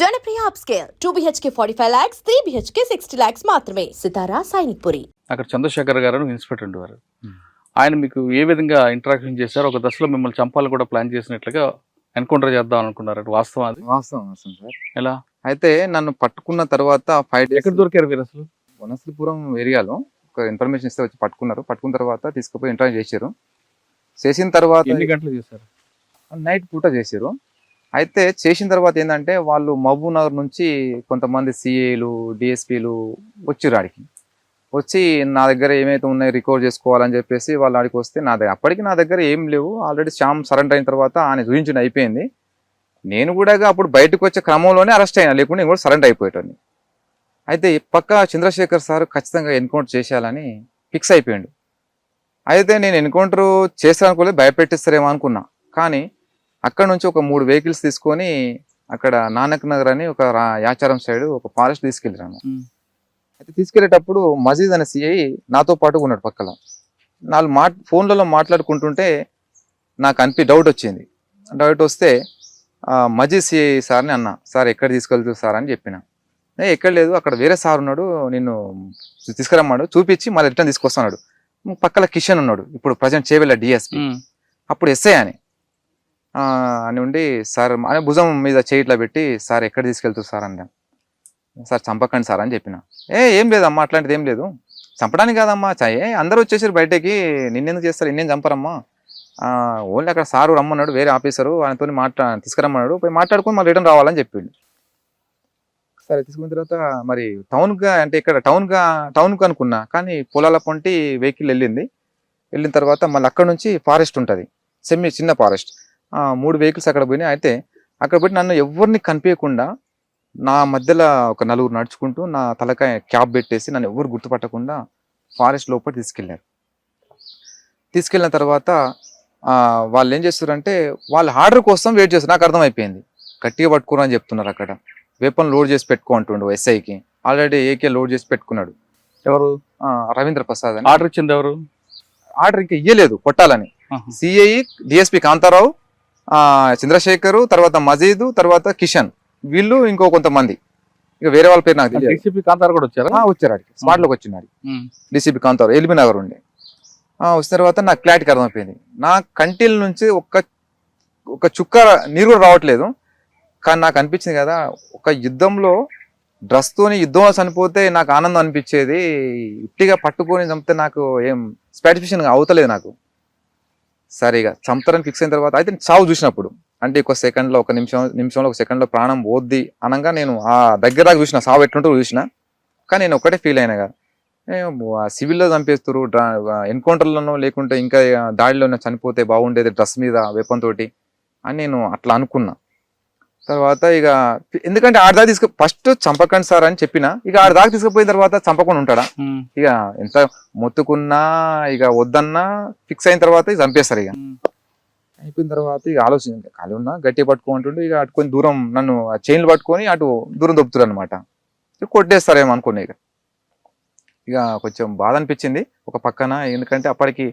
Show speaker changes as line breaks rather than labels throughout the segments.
Janapriya upscale. Two BHK forty five lakhs three BHK sixty lakhs మాత్రమే. సితారా సైనిక్ పురి
అక్కడ చంద్రశేఖర్ గారు inspector ఉండేవారు. ఆయన మీకు ఏ విధంగా ఇంటరాక్షన్ చేశారు? ఒక దశలో మిమ్మల్ని చంపాలని కూడా ప్లాన్ చేసినట్లుగా ఎన్కౌంటర్ చేద్దాం అనుకున్నారు. వాస్తవం అది?
వాస్తవం వాస్తవం సార్.
ఎలా?
అయితే నన్ను పట్టుకున్న తర్వాత ఫైవ్ డేస్
ఎక్కడ దొరికారు మీరు అసలు?
వనస్థలిపురం ఏరియాలో ఒక ఇన్ఫర్మేషన్ ఇస్తే వచ్చి పట్టుకున్నారు. పట్టుకున్న తర్వాత తీసుకుపోయి ఇంటర్వ్యూ చేశారు. చేసిన తర్వాత
ఎన్ని గంటలు చేశారు?
నైట్ పూట చేశారు. అయితే చేసిన తర్వాత ఏంటంటే వాళ్ళు మహబూబ్ నగర్ నుంచి కొంతమంది సిఏలు డిఎస్పీలు వచ్చారు ఆడికి. వచ్చి నా దగ్గర ఏమైతే ఉన్నాయో రికవర్ చేసుకోవాలని చెప్పేసి వాళ్ళు ఆడికి వస్తే నా దగ్గర అప్పటికి నా దగ్గర ఏం లేవు. ఆల్రెడీ శ్యామ్ సరెండర్ అయిన తర్వాత ఆయన చూపించిన అయిపోయింది. నేను కూడా అప్పుడు బయటకు వచ్చే క్రమంలోనే అరెస్ట్ అయినా లేకుండా నేను కూడా సరెండర్ అయిపోయేటోని అయితే పక్క చంద్రశేఖర్ సార్ ఖచ్చితంగా ఎన్కౌంటర్ చేసేయాలని ఫిక్స్ అయిపోయాడు. అయితే నేను ఎన్కౌంటర్ చేస్తానుకోలేదు భయపెట్టిస్తారేమో అనుకున్నా. కానీ అక్కడ నుంచి ఒక మూడు వెహికల్స్ తీసుకొని అక్కడ నానక్ నగర్ అని ఒక యాచారం సైడ్ ఒక ఫారెస్ట్ తీసుకెళ్ళాను. అయితే తీసుకెళ్ళేటప్పుడు మజీద్ అనే సిఐ నాతో పాటు ఉన్నాడు పక్కన నాలుగు మాట్ ఫోన్లలో మాట్లాడుకుంటుంటే నాకు అనిపి డౌట్ వచ్చింది. డౌట్ వస్తే మజీద్ సిఐ సార్ని అన్న సార్ ఎక్కడ తీసుకెళ్తారు సార్? అని చెప్పిన. "ఏ, ఎక్కడ లేదు అక్కడ వేరే సార్ ఉన్నాడు నిన్ను తీసుకురమ్మాడు చూపించి మళ్ళీ రిటర్న్ తీసుకొస్తున్నాడు పక్కల కిషన్ ఉన్నాడు ఇప్పుడు ప్రజెంట్ చేవెళ్ళ డిఎస్పీ. అప్పుడు ఎస్ఐ అని. అని ఉండి సార్ అనే భుజం మీద చేయిట్లా పెట్టి సార్ ఎక్కడ తీసుకెళ్తారు సార్? అన్నా సార్ చంపకండి సార్ అని చెప్పిన. ఏ ఏం లేదమ్మా అట్లాంటిది ఏం లేదు. చంపడానికి కాదమ్మా చ- ఏ అందరూ వచ్చేసారు బయటకి. నిన్నెందుకు చేస్తారు? నిన్నేం చంపరమ్మా? ఓన్లీ అక్కడ సారు రమ్మన్నాడు వేరే ఆఫీసరు ఆయనతో మాట్లా తీసుకురమ్మన్నాడు. పోయి మాట్లాడుకొని మళ్ళీ రిటర్న్ రావాలని చెప్పిండు సరే తీసుకున్న తర్వాత మరి టౌన్గా అంటే ఇక్కడ టౌన్గా టౌన్కి అనుకున్నా. కానీ పొలాల పొంటి వెహికల్ వెళ్ళింది. వెళ్ళిన తర్వాత మళ్ళీ అక్కడ నుంచి ఫారెస్ట్ ఉంటుంది. సెమీ చిన్న ఫారెస్ట్. మూడు వెహికల్స్ అక్కడ పోయినాయి. అయితే అక్కడ పెట్టి నన్ను ఎవరిని కనిపించకుండా నా మధ్యలో ఒక నలుగురు నడుచుకుంటూ నా తలకాయ క్యాప్ పెట్టేసి నన్ను ఎవరు గుర్తుపట్టకుండా ఫారెస్ట్ లోపల తీసుకెళ్ళారు. తీసుకెళ్ళిన తర్వాత వాళ్ళు ఏం చేస్తారంటే వాళ్ళ ఆర్డర్ కోసం వెయిట్ చేస్తారు నాకు అర్థమైపోయింది. గట్టిగా పట్టుకురా అని చెప్తున్నారు అక్కడ. వెపన్ లోడ్ చేసి పెట్టుకో అంటుండు ఎస్ఐకి ఆల్రెడీ ఏకే లోడ్ చేసి పెట్టుకున్నాడు.
ఎవరు?
రవీంద్ర ప్రసాద్ అని.
ఆర్డర్ ఇచ్చింది ఎవరు?
ఆర్డర్ ఇంకా ఇయ్యలేదు కొట్టాలని. సిఐ డిఎస్పి కాంతారావు ఆ, చంద్రశేఖరు తర్వాత మజీద్ తర్వాత కిషన్. వీళ్ళు ఇంకో కొంతమంది. ఇక వేరే వాళ్ళ పేరు నాకు తెలియదు.
డీసీపీ కాంతారు కూడా వచ్చారా?
వచ్చారు ఆడికి. స్పాట్లోకి వచ్చినాడు. డిసిపి కాంతారావు ఎల్బీ నగర్ ఉండే. వచ్చిన తర్వాత నాకు క్లారిటీ అర్థమైపోయింది. నా కంటిల నుంచి ఒక్క ఒక చుక్క నీరు కూడా రావట్లేదు. కానీ నాకు అనిపించింది కదా ఒక యుద్ధంలో డ్రెస్ తోని యుద్ధంలో చనిపోతే నాకు ఆనందం అనిపించేది. ఇట్టిగా పట్టుకొని చంపితే నాకు ఏం సాటిస్ఫాక్షన్ అవుతలేదు నాకు. సరిగా చంపుతారని ఫిక్స్ అయిన తర్వాత అయితే చావు చూసినప్పుడు. అంటే ఒక సెకండ్లో ఒక నిమిషం నిమిషంలో ఒక సెకండ్లో ప్రాణం పోద్ది అనగా నేను ఆ దగ్గర దాకా చూసిన సావు ఎట్లుంటూ చూసిన. కానీ నేను ఒకటే ఫీల్ అయినా కదా. సివిల్లో చంపేస్తారు ఎన్కౌంటర్లోనో లేకుంటే ఇంకా దాడిలోనో చనిపోతే బాగుండేది డ్రెస్ మీద వెపన్ తోటి అని నేను అట్లా అనుకున్నా. తర్వాత ఇక ఎందుకంటే ఆడ దాకా తీసుకు ఫస్ట్ చంపకండి సార్ అని చెప్పిన ఇక ఆడ దాకా తీసుకుపోయిన తర్వాత చంపకుండా ఉంటాడా. ఇక ఎంత మొత్తుకున్నా ఇక వద్దన్నా ఫిక్స్ అయిన తర్వాత ఇక చంపేస్తారు ఇక. అయిపోయిన తర్వాత ఇక ఆలోచన ఖాళీ ఉన్నా గట్టిగా పట్టుకుంటుంటే ఇక అటు కొంచెం దూరం నన్ను ఆ చైన్లు పట్టుకొని అటు దూరం దొప్పుతారు అనమాట కొట్టేస్తారేమో అనుకున్నా ఇక. ఇక కొంచెం బాధ అనిపించింది ఒక పక్కన ఎందుకంటే అప్పటికి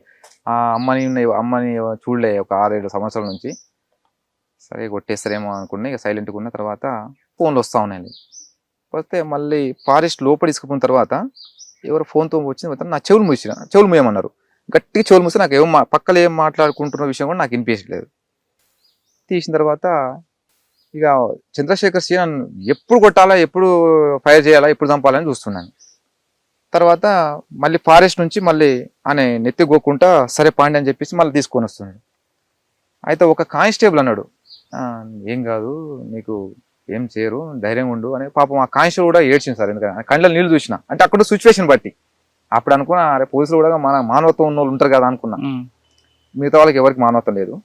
ఆ అమ్మని అమ్మని చూడలే ఒక ఆరేడు సంవత్సరాల నుంచి. సరే కొట్టేస్తారేమో అనుకున్నా ఇక సైలెంట్గా ఉన్న తర్వాత ఫోన్లు వస్తూ ఉన్నాయి వస్తే మళ్ళీ ఫారెస్ట్ లోపల తీసుకుపోయిన తర్వాత ఎవరు ఫోన్తో వచ్చిన తర్వాత నా చెవులు మూసిన చెవులు మూయమన్నారు. గట్టిగా చెవులు మూస్తే నాకు ఏం పక్కలు ఏం మాట్లాడుకుంటున్న విషయం కూడా నాకు వినిపించలేదు తీసిన తర్వాత ఇక చంద్రశేఖర్ శ్రీ నన్ను ఎప్పుడు కొట్టాలా ఎప్పుడు ఫైర్ చేయాలా ఎప్పుడు చంపాలని చూస్తున్నాను. తర్వాత మళ్ళీ ఫారెస్ట్ నుంచి మళ్ళీ ఆయన నెత్తి గోక్కుంటా సరే పాండి అని చెప్పేసి మళ్ళీ తీసుకొని వస్తున్నాడు. అయితే ఒక కానిస్టేబుల్ అన్నాడు ఏం కాదు నీకు ఏం చేయరు ధైర్యంగా ఉండు అని పాపం ఆ కానిస్టేబుల్ కూడా ఏడ్చింది సార్. ఎందుకంటే కళ్ళలో నీళ్ళు చూసిన. అంటే అక్కడ సిచ్యువేషన్ బట్టి. అప్పుడు అనుకున్నా అరే పోలీసులు కూడా మన మానవత్వం ఉన్న వాళ్ళు ఉంటారు కదా అనుకున్నా. మిగతా వాళ్ళకి ఎవరికి మానవత్వం లేదు.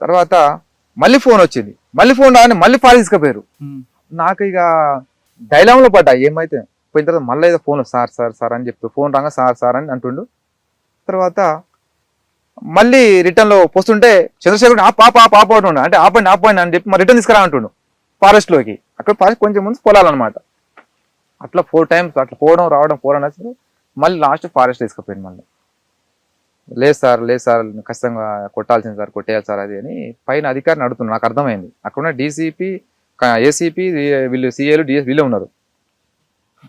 తర్వాత మళ్ళీ ఫోన్ వచ్చింది. మళ్ళీ ఫోన్ రాగానే మళ్ళీ ఫాల్ తీసుకుపోయారు. నాకు ఇక డైలాగ్లో పడ్డా ఏమైతే? పోయిన తర్వాత మళ్ళీ ఏదో ఫోన్ సార్ సార్ సార్ అని చెప్తూ ఫోన్ రాగా సార్ సార్ అని అంటుండు. తర్వాత మళ్ళీ రిటర్న్లో పోస్తుంటే చంద్రశేఖర్ ఆ పాప ఆ పాప అంటుండు. అంటే ఆపండి ఆపండి అని చెప్పి మరి రిటర్న్ తీసుకురా అంటుండు. ఫారెస్ట్లోకి. అక్కడ ఫారెస్ట్ కొంచెం ముందు పొలాలన్నమాట. అట్లా ఫోర్ టైమ్స్ అట్లా పోవడం రావడం పోవడం నచ్చింది మళ్ళీ లాస్ట్ ఫారెస్ట్ తీసుకుపోయింది మళ్ళీ. లేదు సార్ లేదు సార్ ఖచ్చితంగా కొట్టాల్సింది సార్ కొట్టేయాలి సార్ అది అని పైన అధికారిని అడుగుతున్నాను నాకు అర్థమైంది. అక్కడ ఉన్న డీసీపీ ఏసీపీ వీళ్ళు సీఏలు డిఎస్ వీళ్ళు ఉన్నారు.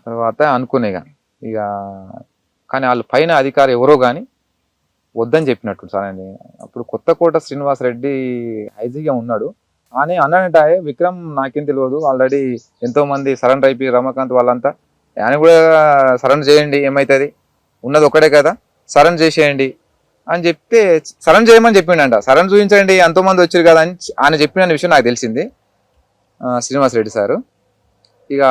తర్వాత అనుకునే ఇక. ఇక కానీ వాళ్ళు పైన అధికారి ఎవరో కానీ వద్దని చెప్పినట్టు సార్ అని. అప్పుడు కొత్త కోట శ్రీనివాస్ రెడ్డి ఐజీగా ఉన్నాడు. అని అన్నాడంటే విక్రమ్ నాకేం తెలియదు ఆల్రెడీ ఎంతో మంది సరెండర్ అయిపోయి రమాకాంత్ వాళ్ళంతా. ఆయన కూడా సరెండర్ చేయండి ఏమవుతుంది ఉన్నది ఒకటే కదా. సరెండర్ చేసేయండి. అని చెప్తే సరెండర్ చేయమని చెప్పిండంట. సరెండర్ చూపించండి ఎంతో మంది వచ్చారు కదా అని ఆయన చెప్పిన విషయం నాకు తెలిసింది. శ్రీనివాస్ రెడ్డి సారు. ఇక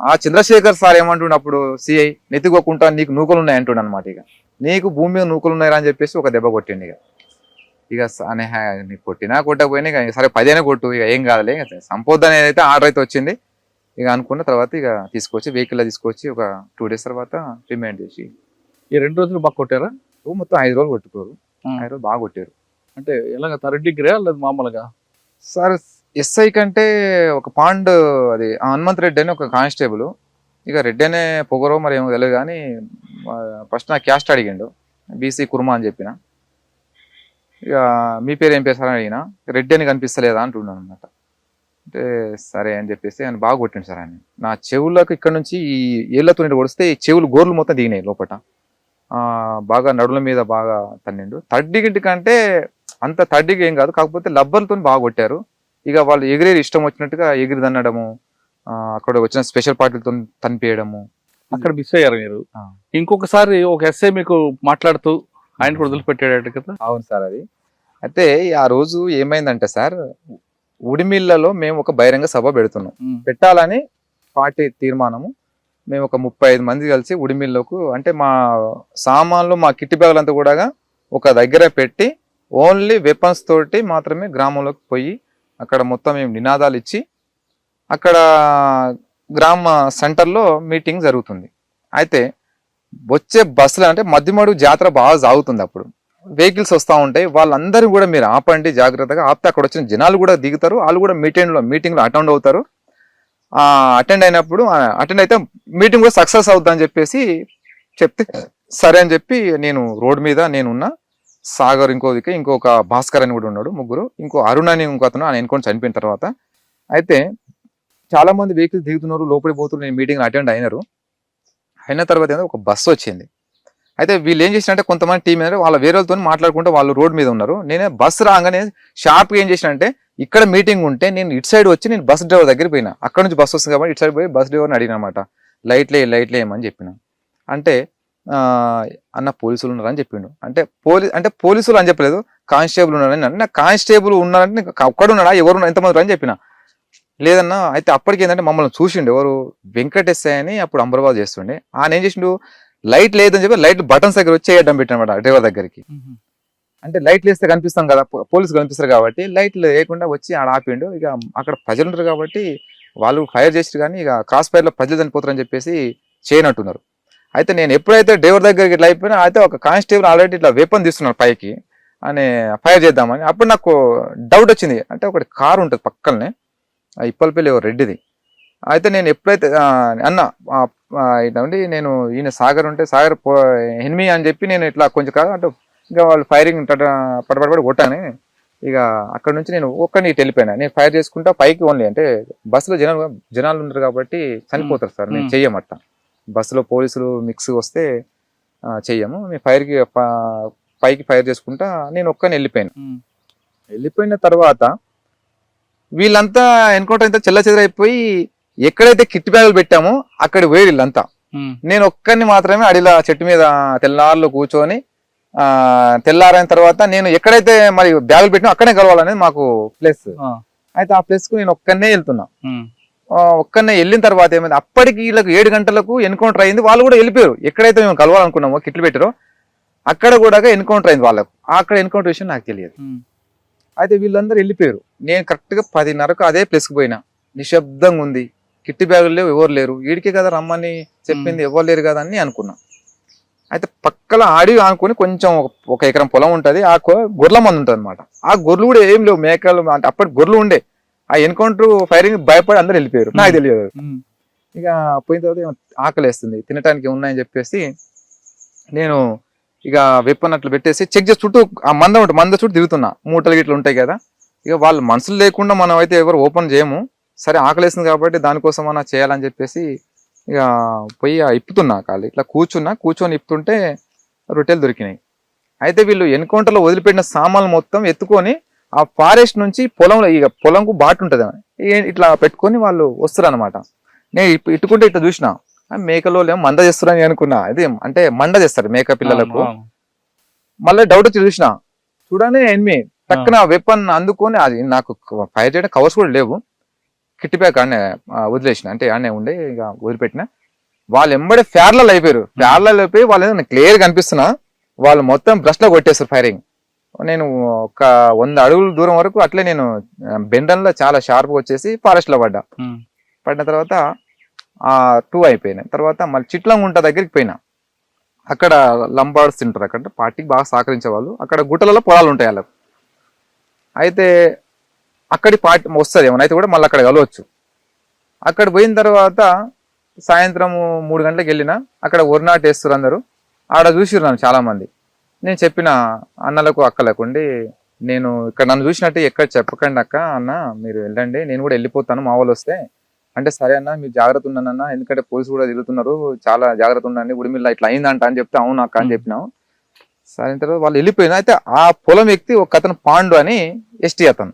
ఆ చంద్రశేఖర్ సార్ ఏమంటుండే అప్పుడు సిఐ నెత్తికోకుండా నీకు నూకలు ఉన్నాయి అంటుండ అనమాట ఇక. నీకు భూమి మీద నూకలు ఉన్నాయా అని చెప్పేసి ఒక దెబ్బ కొట్టిండు ఇక. ఇక అనే నీకు కొట్టినా కొట్టకపోయినా ఇక సరే పదిహేనే కొట్టు ఇక ఏం కాదులే. ఇక సంపోద్ అనేది అయితే ఆర్డర్ అయితే వచ్చింది. ఇక అనుకున్న తర్వాత ఇక తీసుకొచ్చి వెహికల్ తీసుకొచ్చి ఒక టూ డేస్ తర్వాత రిమైండ్ చేసి.
ఈ రెండు రోజులు బాగా కొట్టారా?
మొత్తం ఐదు రోజులు కొట్టుకోరు. ఐదు రోజులు బాగా కొట్టారు.
అంటే ఎలాగ థర్డ్ డిగ్రీ లేదా మామూలుగా?
సార్ ఎస్ఐ కంటే ఒక పాండ్ అది హనుమంత్ రెడ్డి అని ఒక కానిస్టేబుల్. ఇక రెడ్డి అనే పొగరో మరి ఏమో తెలియదు కానీ ఫస్ట్ నా క్యాస్ట్ అడిగిండు. బీసీ కుర్మా అని చెప్పిన. ఇక మీ పేరు ఏం పేరు సార్ అని అడిగిన. రెడ్డి అని కనిపిస్తలేదా అంటున్నాను అనమాట అంటే సరే అని చెప్పేసి ఆయన బాగా కొట్టిండు సార్ ఆయన నా చెవులకు ఇక్కడ నుంచి ఈ ఏళ్ళతో కొడిస్తే ఈ చెవులు గోర్లు మొత్తం దిగినాయి లోపట. బాగా నడుల మీద బాగా తన్నిండు. తడ్డిగిటి కంటే అంత తడ్డిగా ఏం కాదు. కాకపోతే లబ్బర్లతో బాగా కొట్టారు. ఇక వాళ్ళు ఎగిరేది ఇష్టం వచ్చినట్టుగా ఎగిరి తన్నడము అక్కడ వచ్చిన స్పెషల్ పార్టీలతో తనిపేయడము
అక్కడ మిస్ అయ్యారు మీరు. ఇంకొకసారి ఒక ఎస్ఐ మీకు మాట్లాడుతూ ఆయన కూడా వదిలిపెట్టాడు కదా?
అవును సార్ అది. అయితే ఆ రోజు ఏమైందంటే సార్ ఉడిమిల్లలో మేము ఒక బహిరంగ సభ పెడుతున్నాం. పెట్టాలని పార్టీ తీర్మానము. మేము ఒక ముప్పై ఐదు మంది కలిసి ఉడిమిల్లకు అంటే మా సామాన్లు మా కిట్టి బ్యాగులంతా కూడా ఒక దగ్గర పెట్టి ఓన్లీ వెపన్స్ తోటి మాత్రమే గ్రామంలోకి పోయి అక్కడ మొత్తం మేము నినాదాలు ఇచ్చి అక్కడ గ్రామ సెంటర్లో మీటింగ్ జరుగుతుంది. అయితే వచ్చే బస్సులు అంటే మధ్యమడుగు జాతర బాగా సాగుతుంది అప్పుడు. వెహికల్స్ వస్తూ ఉంటాయి. వాళ్ళందరూ కూడా మీరు ఆపండి జాగ్రత్తగా ఆపితే అక్కడ వచ్చిన జనాలు కూడా దిగుతారు. వాళ్ళు కూడా మీటింగ్లో మీటింగ్లో అటెండ్ అవుతారు. అటెండ్ అయినప్పుడు అటెండ్ అయితే మీటింగ్ కూడా సక్సెస్ అవుతుందని చెప్పేసి చెప్తే సరే అని చెప్పి నేను రోడ్ మీద నేనున్న. సాగర్ ఇంకో ఇంకొక భాస్కర్ అని కూడా ఉన్నాడు ముగ్గురు. ఇంకో అరుణ్ అని ఇంకో అతను ఆయన ఎన్నుకొని చనిపోయిన తర్వాత. అయితే చాలా మంది వెహికల్స్ దిగుతున్నారు లోపలికి పోతున్నారు నేను మీటింగ్ అటెండ్ అయినారు. అయిన తర్వాత ఏదో ఒక బస్సు వచ్చింది. అయితే వీళ్ళు ఏం చేసినంటే కొంతమంది టీం ఏంటంటే వాళ్ళ వేరే వాళ్ళతో మాట్లాడుకుంటూ వాళ్ళు రోడ్ మీద ఉన్నారు. నేనే బస్సు రాగానే షార్ప్గా ఏం చేసినంటే ఇక్కడ మీటింగ్ ఉంటే నేను ఇటు సైడ్ వచ్చి నేను బస్ డ్రైవర్ దగ్గర పోయినా. అక్కడ నుంచి బస్సు వస్తుంది కాబట్టి ఇటు సైడ్ పోయి బస్ డ్రైవర్ని అడిగిన అనమాట లైట్లే లైట్లే ఏమని చెప్పిన. అంటే అన్న పోలీసులు ఉన్నారని చెప్పిండు. అంటే పోలీ అంటే పోలీసులు అని చెప్పలేదు కానిస్టేబుల్ ఉన్నారని అన్న కానిస్టేబుల్ ఉన్నారంటే అక్కడ ఉన్నాడా ఎవరు ఎంతమంది అని చెప్పిన. లేదన్నా అయితే అప్పటికి ఏంటంటే మమ్మల్ని చూసిండు ఎవరు? వెంకటేశ్వర అని అప్పుడు అంబర్బాద్ చేస్తుండే. ఆయన ఏం చేసిండు? లైట్ లేదని చెప్పి లైట్ బటన్స్ దగ్గర వచ్చి వేయడం పెట్టినమాట డ్రైవర్ దగ్గరికి. అంటే లైట్లు వేస్తే కనిపిస్తాం కదా పో- పోలీసులు కనిపిస్తారు కాబట్టి లైట్లు వేయకుండా వచ్చి ఆడ ఆపిండు. ఇక అక్కడ ప్రజలు ఉంటారు కాబట్టి వాళ్ళు ఫైర్ చేసారు కానీ ఇక క్రాస్ ఫైర్లో ప్రజలు చనిపోతారని చెప్పేసి చేయనట్టున్నారు. అయితే నేను ఎప్పుడైతే డ్రైవర్ దగ్గరికి ఇట్లా అయిపోయినా అయితే ఒక కానిస్టేబుల్ ఆల్రెడీ ఇట్లా వెపన్ తీస్తున్నాడు పైకి. అని ఫైర్ చేద్దామని. అప్పుడు నాకు డౌట్ వచ్చింది. అంటే ఒకటి కారు ఉంటుంది పక్కనే. ఇప్పలపల్లి రెడ్డిది. అయితే నేను ఎప్పుడైతే అన్న ఉండి నేను ఈయన సాగర్ ఉంటే సాగర్ పో ఎనిమి అని చెప్పి నేను ఇట్లా కొంచెం కాదు అంటే ఇంకా వాళ్ళు ఫైరింగ్ పడపడపడి కొట్టాను. ఇక అక్కడ నుంచి నేను ఒక్కని ఇటు వెళ్ళిపోయినా. నేను ఫైర్ చేసుకుంటా పైకి ఓన్లీ అంటే బస్సులో జనాలు జనాలు ఉన్నారు కాబట్టి చనిపోతారు సార్. నేను. చెయ్యమట్ట బస్సులో పోలీసులు మిక్స్ వస్తే చెయ్యము. మేము ఫైర్కి పైకి ఫైర్ చేసుకుంటా నేను ఒక్కని వెళ్ళిపోయాను. వెళ్ళిపోయిన తర్వాత వీళ్ళంతా ఎన్కౌంటర్ అయితే చెల్ల చెదరైపోయి ఎక్కడైతే కిట్ బ్యాగులు పెట్టామో అక్కడ పోయి వీళ్ళంతా. నేను ఒక్కరిని మాత్రమే అడిలా చెట్టు మీద తెల్లార్లు కూర్చొని ఆ తెల్లారైన తర్వాత నేను ఎక్కడైతే మరి బ్యాగులు పెట్టినా అక్కడే కలవాలనేది మాకు ప్లేస్. అయితే ఆ ప్లేస్కు నేను ఒక్కనే వెళ్తున్నా. ఒక్కనే వెళ్ళిన తర్వాత ఏమైంది? అప్పటికి వీళ్ళకి ఏడు గంటలకు ఎన్కౌంటర్ అయింది. వాళ్ళు కూడా వెళ్ళిపోయారు. ఎక్కడైతే మేము కలవాలనుకున్నామో కిట్లు పెట్టారో అక్కడ కూడా ఎన్కౌంటర్ అయింది వాళ్ళకు. అక్కడ ఎన్కౌంటర్ విషయం నాకు తెలియదు. అయితే వీళ్ళందరూ వెళ్ళిపోయారు. నేను కరెక్ట్గా పదిన్నరకు అదే ప్లేస్కు పోయినా. నిశ్శబ్దంగా ఉంది. కిట్టి బ్యాగులు లేవు ఎవరు లేరు. వీడికే కదా రమ్మని చెప్పింది ఎవరు లేరు కదా అని అనుకున్నా. అయితే పక్కల ఆడి ఆనుకొని కొంచెం ఒక- ఎకరం పొలం ఉంటది ఆ గొర్రెల మంది ఉంటుంది అనమాట ఆ గొర్రెలు కూడా ఏం లేవు మేకలు అంటే అప్పటి గొర్రెలు ఉండే. ఆ ఎన్కౌంటర్ ఫైరింగ్ భయపడి అందరు వెళ్ళిపోయారు. నాకు తెలియదు. ఇక పోయిన తర్వాత ఆకలి వేస్తుంది తినడానికి ఉన్నాయని చెప్పేసి నేను ఇక వెప్పన్ అట్లా పెట్టేసి చెక్ చేసి చుట్టూ ఆ మంద ఉంటుంది మంద చుట్టూ తిరుగుతున్నా. మూటలు గిట్లు ఉంటాయి కదా. ఇక వాళ్ళు మనసులు లేకుండా మనం అయితే ఎవరు ఓపెన్ చేయము. సరే ఆకలేస్తుంది కాబట్టి దానికోసం అన్నా చేయాలని చెప్పేసి ఇక పోయి ఇప్పుతున్నా కాళ్ళు ఇట్లా కూర్చున్నా. కూర్చొని ఇప్పుతుంటే రొట్టెలు దొరికినాయి. అయితే వీళ్ళు ఎన్కౌంటర్లో వదిలిపెట్టిన సామాన్లు మొత్తం ఎత్తుకొని ఆ ఫారెస్ట్ నుంచి పొలంలో ఇక పొలంకు బాటు ఉంటుంది ఇట్లా పెట్టుకొని వాళ్ళు వస్తారు అనమాట నేను ఇట్టుకుంటే ఇట్లా చూసిన. మేకలో మంద చేస్తారని అనుకున్నా. అది అంటే మండ చేస్తారు మేక పిల్లలకు. మళ్ళీ డౌట్ వచ్చి చూసిన. చూడనే ఎనిమి. టక్కున వెపన్ అందుకొని అది నాకు ఫైర్ చేయడం కవర్స్ కూడా లేవు. కిట్టి బ్యాగ్ ఆడనే వదిలేసిన. అంటే ఆడనే ఉండే ఇక వదిలిపెట్టిన. వాళ్ళు ఎంబడే ఫ్యార్లలో అయిపోయారు. ఫ్యార్లలో అయిపోయి వాళ్ళు క్లియర్ కనిపిస్తున్నా వాళ్ళు మొత్తం బ్రష్లో కొట్టేస్తారు ఫైరింగ్ నేను ఒక వంద అడుగుల దూరం వరకు అట్లే నేను బెండన్లో చాలా షార్ప్గా వచ్చేసి ఫారెస్ట్లో పడ్డా. పడిన తర్వాత టూ అయిపోయినాయి. తర్వాత మళ్ళీ చిట్లంగుంట దగ్గరికి పోయినా. అక్కడ లంబాడ్స్ తింటారు అక్కడ. పార్టీకి బాగా సహకరించే వాళ్ళు. అక్కడ గుట్టలలో పొలాలు ఉంటాయి వాళ్ళకు. అయితే అక్కడి పార్టీ వస్తుంది ఏమైనా అయితే కూడా మళ్ళీ అక్కడ కలవచ్చు. అక్కడ పోయిన తర్వాత సాయంత్రం మూడు గంటలకు వెళ్ళిన అక్కడ ఒరినాట్ వేస్తారు అందరూ. ఆడ చూసిరు నన్ను చాలామంది. నేను చెప్పిన అన్నలకు అక్కలకుండి నేను ఇక్కడ నన్ను చూసినట్టు ఎక్కడ చెప్పకండి అక్క అన్న మీరు వెళ్ళండి. నేను కూడా వెళ్ళిపోతాను మా వాళ్ళు వస్తే. అంటే సరే అన్న మీరు జాగ్రత్త ఉన్నానన్న ఎందుకంటే పోలీసు కూడా తిరుగుతున్నారు. చాలా జాగ్రత్త ఉండండి ఉడిమిల్ల ఇట్లా అయిందంట అని చెప్తే అవును అక్క అని చెప్పినాం. సరే తర్వాత వాళ్ళు వెళ్ళిపోయిన అయితే ఆ పొలం వ్యక్తి ఒక అతను పాండు అని ఎస్టీ అతను.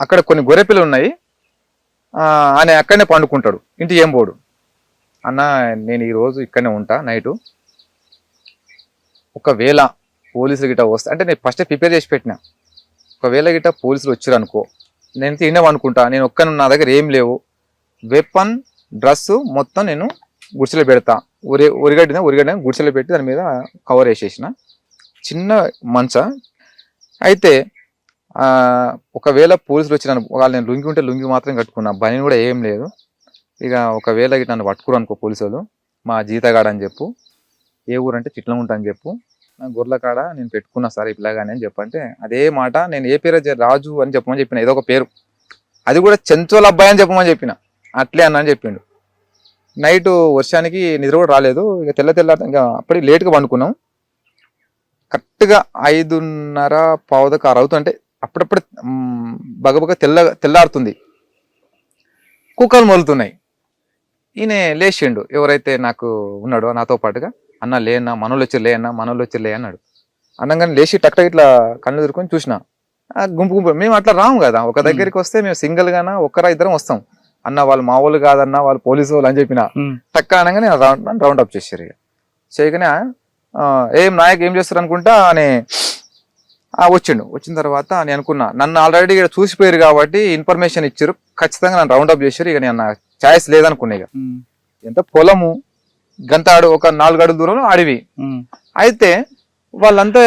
అక్కడ కొన్ని గొర్రెపిల్లలు ఉన్నాయి. ఆయన అక్కడనే పండుకుంటాడు ఇంటి ఏం పోడు. అన్న నేను ఈ రోజు ఇక్కడనే ఉంటా నైటు. ఒకవేళ పోలీసులు గిట్ట వస్తే అంటే నేను ఫస్ట్ ప్రిపేర్ చేసి పెట్టిన. ఒకవేళ గిట్ట పోలీసులు వచ్చారు అనుకో నేను తినవనుకుంటా నేను ఒక్కను నా దగ్గర ఏం లేవు. వెపన్ డ్రెస్ మొత్తం నేను గుడిసెలో పెడతా. ఉరి ఉరిగడ్డిన ఉరిగడ్డ గుడిసెలో పెట్టి దాని మీద కవర్ వేసేసిన. చిన్న మంచ. అయితే ఒకవేళ పోలీసులు వచ్చిన వాళ్ళు నేను లుంగి ఉంటే లుంగి మాత్రం కట్టుకున్నా. బని కూడా ఏం లేదు. ఇక ఒకవేళ నన్ను పట్టుకురు అనుకో పోలీసు మా జీతగాడు అని చెప్పు ఏ ఊరు అంటే అని చెప్పు. గొర్రెల కాడ నేను పెట్టుకున్నా సార్ ఇట్లాగానే అని చెప్పంటే అదే మాట నేను ఏ పేరు రాజు అని చెప్పమని చెప్పిన ఏదో ఒక పేరు. అది కూడా చెంచోల అబ్బాయి అని చెప్పమని చెప్పిన. అట్లే అన్న అని చెప్పిండు. నైట్ వర్షానికి నిద్ర కూడా రాలేదు. ఇక తెల్ల తెల్ల ఇంకా అప్పుడే లేట్గా పండుకున్నాం. కరెక్ట్గా ఐదున్నర పావుదకు ఆరు అవుతుంటే అప్పుడప్పుడు బగబగ తెల్ల తెల్లారుతుంది. కుక్కలు మొలుతున్నాయి. ఈయన లేచిండు. ఎవరైతే నాకు ఉన్నాడో నాతో పాటుగా. అన్న లేనా మనోళ్ళు వచ్చి లే అన్న మనోళ్ళు వచ్చి లే అన్నాడు. అనగానే లేచి టక్ టక్ ఇట్లా కళ్ళు ఎదుర్కొని చూసిన. గుంపు గుంపు మేము అట్లా రాము కదా. ఒక దగ్గరికి వస్తే మేము సింగిల్ గానా ఒక్కరా ఇద్దరం వస్తాం. అన్న వాళ్ళు మా వాళ్ళు కాదన్న వాళ్ళు పోలీసు వాళ్ళు అని చెప్పిన. టక్క అనగానే రౌండ్ రౌండ్ అప్ చేశారు ఇక. చేయగానే ఏం నాయక్ ఏం చేస్తారు అనుకుంటా అని ఆ, వచ్చిండు. వచ్చిన తర్వాత నేను అనుకున్నా. నన్ను ఆల్రెడీ ఇక్కడ చూసిపోయారు కాబట్టి ఇన్ఫర్మేషన్ ఇచ్చారు. ఖచ్చితంగా నన్ను రౌండ్ అప్ చేశారు. ఇక నేను ఛాయిస్ లేదనుకున్నా ఇక. ఎంత పొలము. గంట ఆడు ఒక నాలుగు అడుగు దూరంలో అడవి అయితే వాళ్ళంతా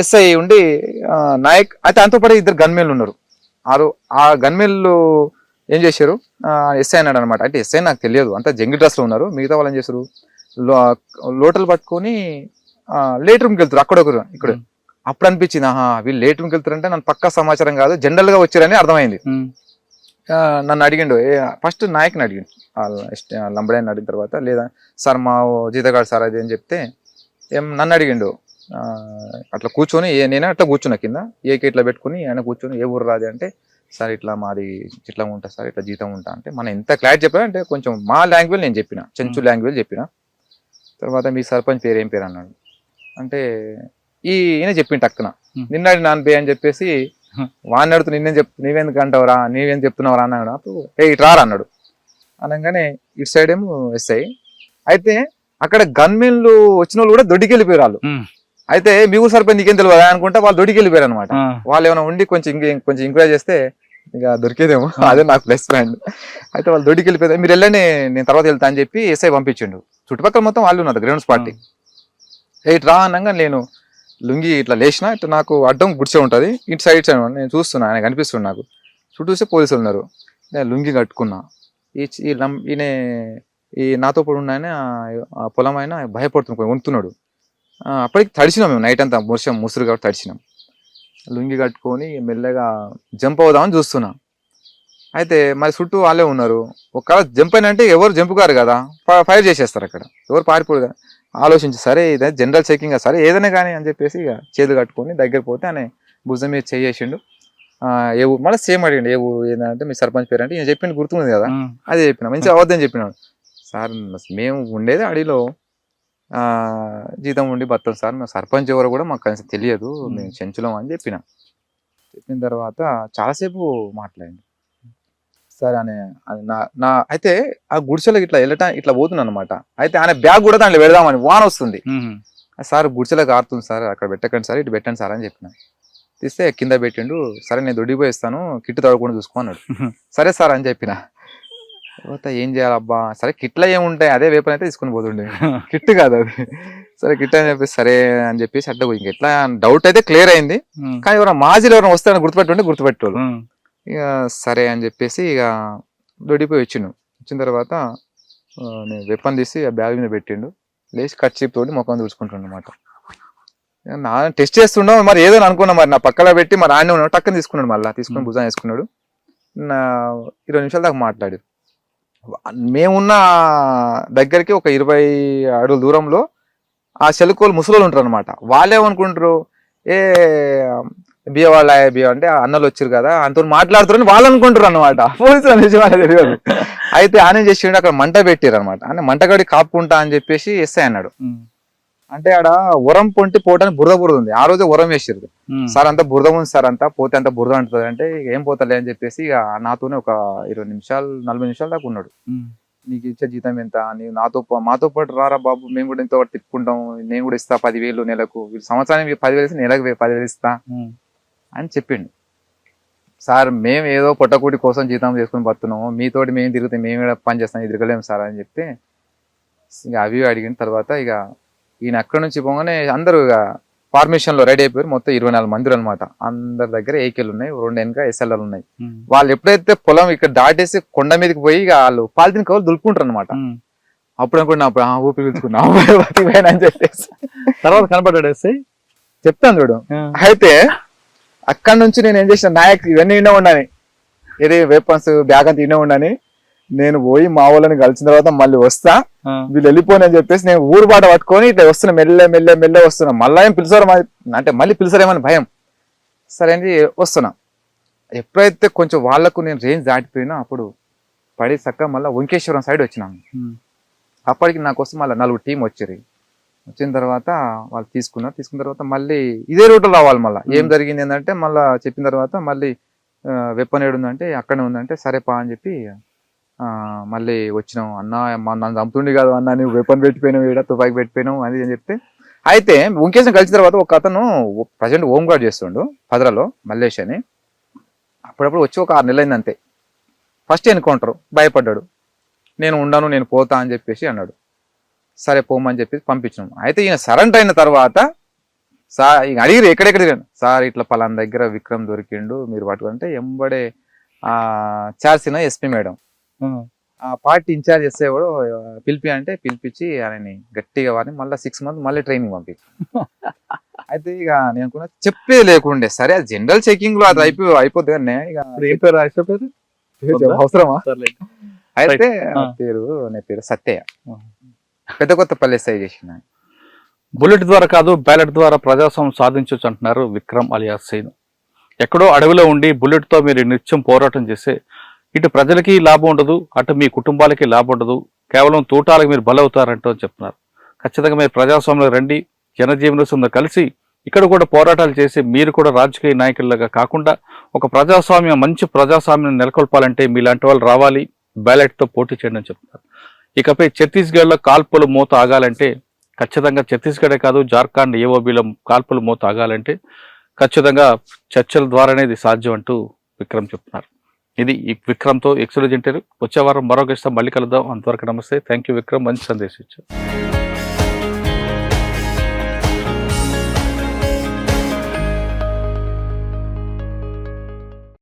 ఎస్ఐ ఉండి నాయక్ అయితే అంతో పాటు ఇద్దరు గన్మేన్లు ఉన్నారు. ఆరు ఆ గన్మేన్లు ఏం చేశారు? ఎస్ఐ అన్నాడు అనమాట అంటే ఎస్ఐ నాకు తెలియదు. అంతా జంగిల్ డ్రెస్లో ఉన్నారు. మిగతా వాళ్ళు ఏం చేశారు లోటలు పట్టుకొని లేట్ రూమ్కి వెళ్తారు అక్కడ ఒకరు ఇక్కడ. అప్పుడు అనిపించింది ఆహా వీళ్ళు లేట్ రూమ్కి వెళ్తారంటే నన్ను పక్కా సమాచారం కాదు జనరల్గా వచ్చారని అర్థమైంది. నన్ను అడిగిండు. ఫస్ట్ నాయక్ని అడిగిండు. లంబడని అడిగిన తర్వాత లేదా సార్ మా జీతగాడు సార్ అది అని చెప్తే ఏం నన్ను అడిగిండు. అట్లా కూర్చొని ఏ నేనే అట్లా కూర్చున్నా కింద ఏకి ఇట్లా పెట్టుకుని ఆయన కూర్చొని ఏ ఊరు రాది అంటే సార్ ఇట్లా మాది ఇట్లా ఉంటా సార్ ఇట్లా జీతం ఉంటా అంటే మనం ఎంత క్లారిటీ చెప్పా అంటే కొంచెం మా లాంగ్వేజ్ నేను చెప్పిన చెంచు లాంగ్వేజ్ చెప్పిన. తర్వాత మీ సర్పంచ్ పేరు ఏం పేరు అన్నాడు. అంటే ఈ ఈయన చెప్పిండు టక్కున. నిన్నటి నాన్న పే అని చెప్పేసి. వాడిని అడుగుతూ నిన్నేం చెప్ నీవెందుకు అంటావురా? నీవేం చెప్తున్నావురా అన్నాడు. అప్పుడు ఏ ఇటు రారా అన్నాడు. అనగానే ఇటు సైడ్ ఏమో ఎస్ఐ. అయితే అక్కడ గన్మెన్లు వచ్చిన వాళ్ళు కూడా దొడ్డికి వెళ్ళిపోయారు వాళ్ళు అయితే మీ ఊరు సరిపోయి నీకేం తెలియదు అనుకుంటే వాళ్ళు దొడ్డికి వెళ్ళిపోయారు అనమాట వాళ్ళు ఏమైనా ఉండి కొంచెం ఇంక కొంచెం ఎంకరేజ్ చేస్తే ఇక దొరికేదేమో. అదే నాకు ప్లస్ పాయింట్ అయితే వాళ్ళు దొడ్డికి వెళ్ళిపోయారు మీరు వెళ్ళండి నేను తర్వాత వెళ్తా అని చెప్పి ఎస్ఐ పంపించిండు. చుట్టుపక్కల మొత్తం వాళ్ళు ఉన్నారు గ్రౌండ్స్ పార్టీ. ఎయిట్ రా అనగా నేను లుంగి ఇట్లా లేచిన ఇట్లా నాకు అడ్డం గుడిసే ఉంటుంది. ఇటు సైడ్ సైడ్ నేను చూస్తున్నా ఆయన కనిపిస్తుంది నాకు. చుట్టూ చూస్తే పోలీసులు ఉన్నారు. నేను లుంగి కట్టుకున్నా. ఈ ఈ ఈయన ఈ నాతో పాటు ఉన్న ఆయన ఆ పొలం ఆయన భయపడుతున్నాడు వంతున్నాడు అప్పటికి తడిచినాం మేము నైట్ అంతా వర్షం ముసురు కాబట్టి తడిచినాం. లుంగి కట్టుకొని మెల్లగా జంప్ అవుదామని చూస్తున్నా. అయితే మరి చుట్టూ వాళ్ళే ఉన్నారు. ఒకవేళ జంప్ అయినంటే అంటే ఎవరు జంప్ కారు కదా? ఫైర్ చేసేస్తారు అక్కడ. ఎవరు పారిపోరు కదా? ఆలోచించి సరే ఇదే జనరల్ చెకింగ్ సరే ఏదైనా కానీ అని చెప్పేసి ఇక చేతులు కట్టుకొని దగ్గర పోతే ఆయన భుజం మీద చేయేసిండు. ఆ, ఏ ఊరు మళ్ళీ సేమ్ అడిగిండు ఏ ఊరు ఏంటంటే మీ సర్పంచ్ పేరు అంటే ఈయన చెప్పింది గుర్తుంది కదా. అదే చెప్పిన మంచిగా అవద్దని చెప్పినాడు. సార్ మేము ఉండేది అడిలో జీతం ఉండి బతాం సార్ మేము సర్పంచ్ ఎవరు కూడా మాకు కనీసం తెలియదు మేము చెంచులం అని చెప్పిన. చెప్పిన తర్వాత చాలాసేపు మాట్లాడింది సరే అని నా నా అయితే ఆ గుడిసెలకు ఇట్లా వెళ్ళటం ఇట్లా పోతున్నాను అనమాట అయితే ఆయన బ్యాగ్ కూడా దాంట్లో పెడదామని వాన వస్తుంది. సార్ గుడిసెలకు ఆరుతుంది సార్ అక్కడ పెట్టకండి సార్ ఇటు పెట్టండి సార్ అని చెప్పిన. తీస్తే కింద పెట్టిండు సరే నేను దొడ్డిపోయి ఇస్తాను కిట్టు తడవకుండా చూసుకో అన్నాడు. సరే సార్ అని చెప్పిన. తర్వాత ఏం చేయాలబ్బా సరే కిట్లో ఏముంటాయి అదే వేపన్ అయితే తీసుకుని పోతుండే. కిట్ కాదు అది. సరే కిట్ అని చెప్పేసి సరే అని చెప్పేసి అట్లా పోయి ఇంక ఎట్లా డౌట్ అయితే క్లియర్ అయింది. కానీ ఎవరైనా మాజీలు ఎవరైనా వస్తారని గుర్తుపెట్టుంటే గుర్తుపెట్టేవాళ్ళు
ఉమ్,
ఇక సరే అని చెప్పేసి ఇక దొడిపోయి వచ్చిండు. వచ్చిన తర్వాత నేను వెప్పన్ తీసి ఆ బ్యాగ్ మీద పెట్టిండు. లేచి కట్ చీప్ తోటి ముఖం తుడుచుకుంటుండ అనమాట నా టెస్ట్ చేస్తుండో మరి ఏదో అనుకున్నా మరి. నా పక్కన పెట్టి మరి ఆయన ఉన్నాడు. టక్కన తీసుకున్నాడు మళ్ళీ. తీసుకుని. భుజాన్ని వేసుకున్నాడు. నా ఇరవై నిమిషాల దాకా మాట్లాడు మేమున్న దగ్గరికి ఒక ఇరవై అడుగుల దూరంలో ఆ చెలుకోలు ముసలోళ్ళు ఉంటారు అనమాట వాళ్ళేమనుకుంటారు? ఏ బియ్య వాళ్ళ బియ్య అంటే అన్నలు వచ్చారు కదా అంత మాట్లాడుతారని వాళ్ళు అనుకుంటారు అనమాట పోలీసులు అనేసి వాళ్ళకి తెలియదు. అయితే ఆయన చేసిండు అక్కడ మంట పెట్టారు అనమాట అంటే మంటగడి కాపుకుంటా అని చెప్పేసి ఎస్ఐ అన్నాడు. అంటే ఆడ ఉరం పొంటి పోవడానికి బురద బురద ఉంది. ఆ రోజే ఉరం వేసారు సార్ అంతా బురద ఉంది సార్ అంతా పోతే అంత బురద అంటుంది అంటే ఏం పోతలే అని చెప్పేసి నాతోనే ఒక ఇరవై నిమిషాలు నలభై నిమిషాల దాకా ఉన్నాడు. నీకు ఇచ్చే జీతం ఎంత నీవు నాతో మాతో పాటు రారా బాబు మేము కూడా ఇంత తిప్పుకుంటాం నేను కూడా ఇస్తా పదివేలు నెలకు. సంవత్సరానికి పదివేలు ఇస్తే నెలకు పదివేలు ఇస్తా. అని చెప్పిండు. సార్ మేము ఏదో పొట్టకూటి కోసం జీతం చేసుకుని బతున్నాము. మీతోటి మేము తిరిగితే మేము కూడా పని చేస్తాం ఇది తిరగలేము సార్ అని చెప్తే ఇక అవి అడిగిన తర్వాత ఇక ఈయన అక్కడి నుంచి పోగానే అందరూ ఇక ఫార్మేషన్లో రెడీ అయిపోయారు. మొత్తం ఇరవై నాలుగు మందిరు అనమాట అందరి దగ్గర ఏకేలు ఉన్నాయి రెండు వెనక ఎస్ఎల్ఆర్ ఉన్నాయి. వాళ్ళు ఎప్పుడైతే పొలం ఇక్కడ దాటేసి కొండ మీదకి పోయి ఇక వాళ్ళు పాలిథిన్ కవర్లు దులుపుకుంటారు అనమాట. అప్పుడు అనుకున్నా ఊపిరి పీల్చుకున్నా అని చెప్పేసి.
తర్వాత కనపడ్డాడు
చెప్తాను చూడు. అయితే అక్కడ నుంచి నేను ఏం చేసిన? నాయక్ ఇవన్నీ వినే ఉండని ఇది వెపన్స్ బ్యాగ్ అంతా వినే ఉండని నేను పోయి మా వాళ్ళని కలిసిన తర్వాత మళ్ళీ వస్తా. వీళ్ళు వెళ్ళిపోని అని చెప్పేసి నేను ఊరు బాట పట్టుకొని ఇట్లా వస్తున్నా. మెల్లె మెల్లె మెల్లె వస్తున్నా. మళ్ళీ ఏం పిలిచారు అంటే మళ్ళీ పిలిచారేమని భయం. సరే అని వస్తున్నా. ఎప్పుడైతే కొంచెం వాళ్ళకు నేను రేంజ్ దాటిపోయినా అప్పుడు పడి చక్క మళ్ళీ వంకేశ్వరం సైడ్ వచ్చినాను అప్పటికి నా కోసం మళ్ళీ నలుగురు టీం వచ్చారు. వచ్చిన తర్వాత వాళ్ళు తీసుకున్నారు. తీసుకున్న తర్వాత మళ్ళీ ఇదే రూట్లో రావాలి మళ్ళీ. ఏం. జరిగింది ఏంటంటే మళ్ళీ చెప్పిన తర్వాత మళ్ళీ వెప్పన్ ఏడు ఉందంటే అక్కడే ఉందంటే సరే పా అని చెప్పి మళ్ళీ వచ్చినాం. అన్న మా నన్ను చంపుతుండే కాదు అన్న నువ్వు వెపన్ పెట్టిపోయినావు ఈడ తుపాకి పెట్టిపోయినావు అది అని చెప్తే అయితే ఉంకేసం కలిసిన తర్వాత ఒక అతను ప్రజెంట్ హోమ్ గార్డ్ చేస్తుండు పదరలో మల్లేష్ అని అప్పుడప్పుడు వచ్చి ఒక ఆరు నెలలు అయింది అంతే ఫస్ట్ ఎన్కౌంటర్ భయపడ్డాడు. నేను ఉండను నేను పోతా అని చెప్పేసి అన్నాడు. సరే పోమని చెప్పేసి పంపించినాం. అయితే ఈయన సరెండర్ అయిన తర్వాత సార్ ఇక అడిగిరు ఎక్కడెక్కడ తిరిగాను సార్ ఇట్లా పలానా దగ్గర విక్రమ్ దొరికిండు మీరు పట్టుకుంటే ఎంబడే ఆ చార్సిన ఎస్పీ మేడం? ఆ. పార్టీ ఇన్ఛార్జ్ ఎస్ఐ కూడా పిలిపి అంటే పిలిపించి ఆయనని గట్టిగా వారిని మళ్ళీ సిక్స్ మంత్ మళ్ళీ ట్రైనింగ్ పంపించి. అయితే ఇక నేను అనుకున్నా చెప్పేది లేకుండే. సరే అది జనరల్ చెకింగ్లో అది అయిపో అయిపోద్ది కానీ ఇక
ఏం పేరు పేరు?
అవసరమా. అయితే పేరు నా పేరు సత్యయ్య. పెద్ద కొత్త పల్లె ఎస్ఐ చేసిన
బుల్లెట్ ద్వారా కాదు బ్యాలెట్ ద్వారా ప్రజాస్వామ్యం సాధించవచ్చు అంటున్నారు విక్రమ్ అలియాస్ సైన్. ఎక్కడో అడవిలో ఉండి బుల్లెట్తో మీరు నిత్యం పోరాటం చేస్తే ఇటు ప్రజలకి లాభం ఉండదు అటు మీ కుటుంబాలకి లాభం ఉండదు కేవలం తూటాలకు మీరు బలవుతారంటూ చెప్తున్నారు. ఖచ్చితంగా మీరు ప్రజాస్వామ్యంలో రండి జనజీవనోత్సవంలో కలిసి ఇక్కడ కూడా పోరాటాలు చేసి మీరు కూడా రాజకీయ నాయకులుగా కాకుండా ఒక ప్రజాస్వామ్యం మంచి ప్రజాస్వామ్యం నెలకొల్పాలంటే మీలాంటి వాళ్ళు రావాలి బ్యాలెట్తో పోటీ చేయడం చెప్తున్నారు. ఇకపై ఛత్తీస్గఢ్లో కాల్పులు మూత ఆగాలంటే ఖచ్చితంగా ఛత్తీస్గఢే కాదు జార్ఖండ్ ఏఓబీలో కాల్పులు మూత ఆగాలంటే ఖచ్చితంగా చర్చల ద్వారానే ఇది సాధ్యం అంటూ విక్రమ్ చెప్తున్నారు. ఇది ఈ విక్రమ్తో ఎక్సలెంట్ ఇంటర్వ్యూ. వచ్చే వారం మరో ఇష్టం మళ్ళీ కలుద్దాం. అంతవరకు నమస్తే. Thank you Vikram. మంచి సందేశం ఇచ్చారు.